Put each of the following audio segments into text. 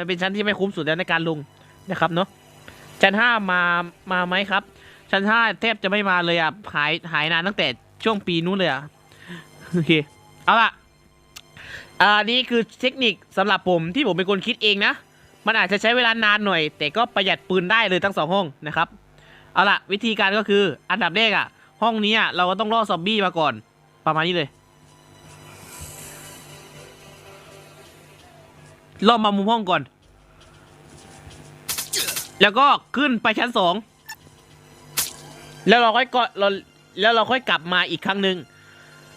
มันเป็นชั้นที่ไม่คุ้มสุดแล้วในการลงนะครับเนาะชั้นห้ามามาไหมครับ ชั้นห้าแทบจะไม่มาเลยอะหายหายนานตั้งแต่ช่วงปีนู้นเลยอะโอเคเอาล่ะอ่านี่คือเทคนิคสำหรับผมที่ผมเป็นคนคิดเองนะ มันอาจจะใช้เวลานานหน่อย แต่ก็ประหยัดปืนได้เลยทั้งสองห้องนะครับเอาล่ะวิธีการก็คืออันดับแรกอะ ห้องนี้อะเราก็ต้องล่อซอมบี้มาก่อน ประมาณนี้เลย ล่อมามุมห้องก่อน แล้วก็ขึ้นไปชั้นสอง แล้วเราค่อยก็เราแล้วเราค่อยกลับมาอีกครั้งหนึ่ง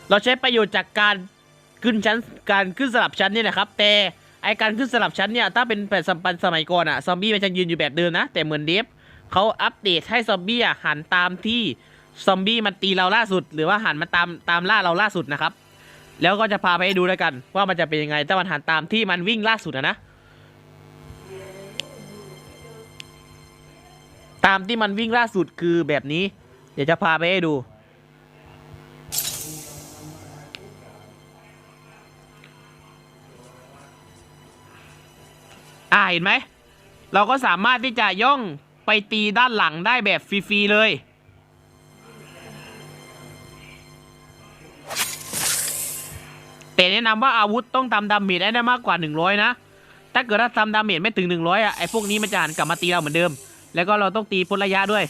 เราใช้ประโยชน์จากการขึ้นชั้นการขึ้นสลับชั้นนี่แหละครับ แต่ไอการขึ้นสลับชั้นเนี่ยถ้าเป็นแบบสมัยสมัยก่อนอะซอมบี้มันจะยืนอยู่แบบเดิมนะ แต่เหมือนเดฟเขาอัปเดตให้ซอมบี้อะหันตามที่ซอมบี้มันตีเราล่าสุด หรือว่าหันมาตามตามล่าเราล่าสุดนะครับ แล้วก็จะพาไปให้ดูด้วยกัน ว่ามันจะเป็นยังไงถ้ามันหันตามที่มันวิ่งล่าสุดอะนะ ตามที่มันวิ่งล่าสุดคือแบบนี้ เดี๋ยวจะพาไปให้ดู อ่าเห็นไหม เราก็สามารถที่จะย่องไปตีด้านหลังได้แบบฟรีๆเลย แต่แนะนำว่าอาวุธต้องทำดาเมจได้มากกว่า 100 นะ ถ้าเกิดว่าทำดาเมจไม่ถึง 100อะไอ้พวกนี้มันจะหันกลับมาตีเราเหมือนเดิม แล้วก็เราต้องตีพ้นระยะด้วย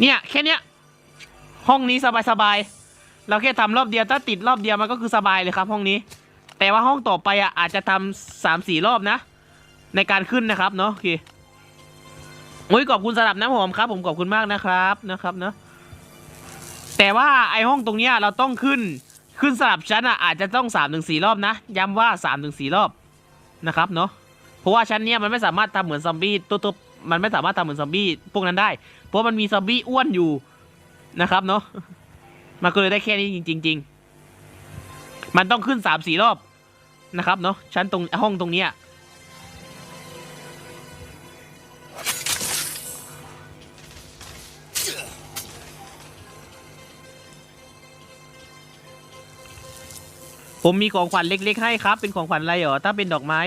เนี่ย แค่เนี้ย ห้องนี้สบายๆ เราแค่ทำรอบเดียวถ้าติดรอบเดียวมันก็คือสบายเลยครับห้องนี้ แต่ว่าห้องต่อไปอะอาจจะทำสามสี่รอบนะ ในการขึ้นนะครับเนาะโอเคโอ้ยขอบคุณสำหรับน้ำหอมครับ ผมขอบคุณมากนะครับนะครับเนาะแต่ว่าไอห้องตรงเนี้ยเราต้องขึ้นขึ้นสลับชั้นอะอาจจะต้องสามถึงสี่รอบนะ ย้ำว่าสามถึงสี่รอบนะครับเนาะเพราะว่าชั้นเนี้ยมันไม่สามารถทำเหมือนซอมบี้ตัวตัวมันไม่สามารถทำเหมือนซอมบี้พวกนั้นได้ เพราะมันมีซอมบี้อ้วนอยู่นะครับเนาะ มันก็เลยได้แค่นี้จริง ๆ มันต้องขึ้นสามสี่รอบนะครับเนาะชั้นตรงห้องตรงเนี้ยผมมีของขวัญเล็กๆให้ครับ เป็นของขวัญอะไรเหรอถ้าเป็นดอกไม้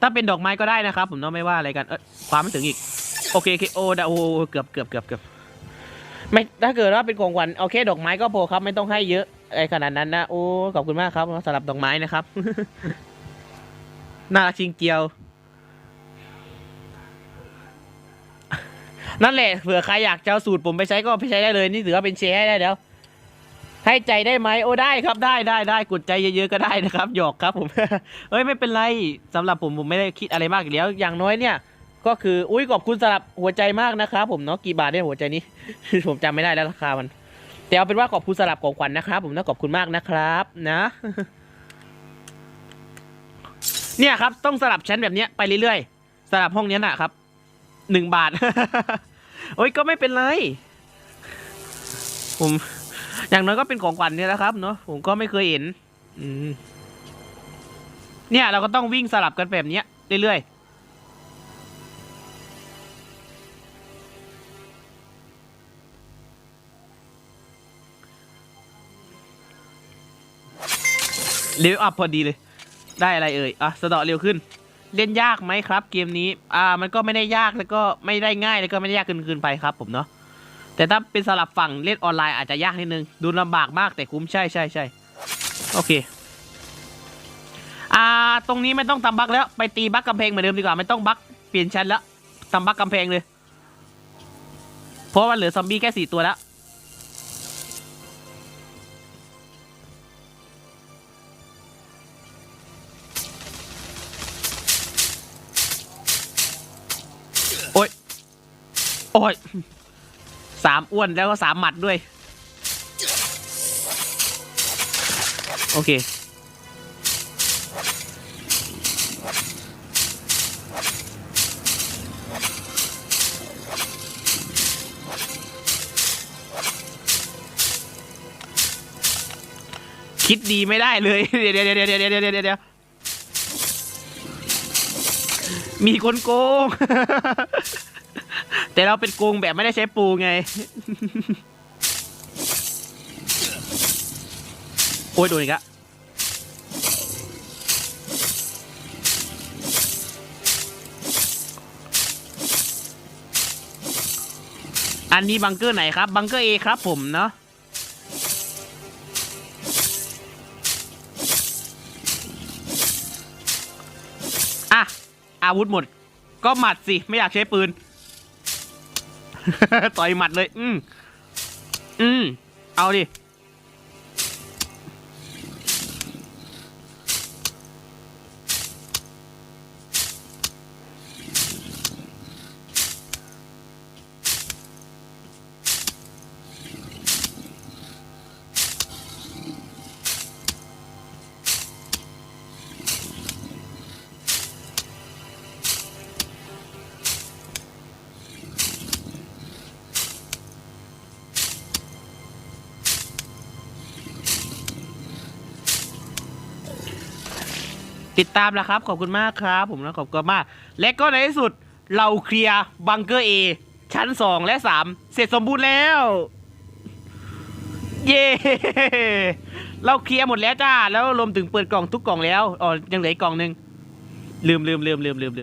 ถ้าเป็นดอกไม้ก็ได้นะครับ ผมเนาะไม่ว่าอะไรกันเออความไม่ถึงอีก โอเคโอเคโอ้ดาโอ้เกือบเกือบเกือบเกือบ ไม่ถ้าเกิดว่าเป็นของขวัญเอาแค่ดอกไม้ก็พอครับ ไม่ต้องให้เยอะไอขนาดนั้นนะโอ้ขอบคุณมากครับสำหรับดอกไม้นะครับ น่ารักจริงเกียว นั่นแหละเผื่อใครอยากจะเอาสูตรผมไปใช้ก็ไปใช้ได้เลยนี่ถือว่าเป็นแชร์ให้ได้แล้วให้ใจได้ไหมโอ้ได้ครับได้ได้ได้กดใจเยอะๆก็ได้นะครับหยอกครับผมเอ้ยไม่เป็นไรสำหรับผมผมไม่ได้คิดอะไรมากอยู่แล้วอย่างน้อยเนี่ย ก็คือ อุ้ยขอบคุณสำหรับหัวใจมากนะครับผมเนาะกี่บาทเนี่ยหัวใจนี้ ผมจำไม่ได้แล้วราคามัน แต่เอาเป็นว่าขอบคุณสำหรับของขวัญนะครับ ผมนะขอบคุณมากนะครับ นะ เนี่ยครับ ต้องสลับชั้นแบบเนี้ยไปเรื่อยๆสลับห้องเนี้ยนะครับหนึ่งบาท โอ้ยก็ไม่เป็นไร ผม อย่างน้อยก็เป็นของขวัญเนี่ยแหละครับ เนาะผมก็ไม่เคยเห็น อืมเนี่ยเราก็ต้องวิ่งสลับกันแบบเนี้ยเรื่อยๆ เร็วอัพพอดีเลย ได้อะไรเอ่ย อะสะเดาะเร็วขึ้น เล่นยากไหมครับ เกมนี้ อ่า มันก็ไม่ได้ยากแล้วก็ไม่ได้ง่ายแล้วก็ไม่ได้ยากเกินเกินไปครับ ผมเนาะ แต่ถ้าเป็นสลับฝั่งเล่นออนไลน์อาจจะยากนิดนึง ดูลำบากมากแต่คุ้มใช่ใช่ใช่โอเค อ่า ตรงนี้ไม่ต้องทำบักแล้ว ไปตีบักกำแพงเหมือนเดิมดีกว่า ไม่ต้องบักเปลี่ยนชั้นแล้วทำบักกำแพงเลย เพราะว่าเหลือซอมบี้แค่สี่ตัวแล้ว โอ้ยสามอ้วนแล้วก็สามหมัดด้วย โอเค คิดดีไม่ได้เลย เดี๋ยวเดี๋ยวเดี๋ยวเดี๋ยวเดี๋ยวเดี๋ยวมีคนโกง แต่เราเป็นโกงแบบไม่ได้ใช้ปูไง โอ้ยโดนอีกล้วอันนี้บังเกอร์ไหนครับ บังเกอร์เอครับผมเนาะอะอาวุธหมด ก็หมัดสิ ไม่อยากใช้ปืน ต่อยหมัดเลย อืมอืมเอาดิ ติดตามแล้วครับ ขอบคุณมากครับ ผมนะขอบคุณมาก และก็ในที่สุดเราเคลียร์บังเกอร์เอชั้น 2 และ 3 เสร็จสมบูรณ์แล้ว เย้เราเคลียร์หมดแล้วจ้า แล้วรวมถึงเปิดกล่องทุกกล่องแล้วอ๋อยังเหลืออีกกล่องหนึ่งลืมลืมลืมลืมลืม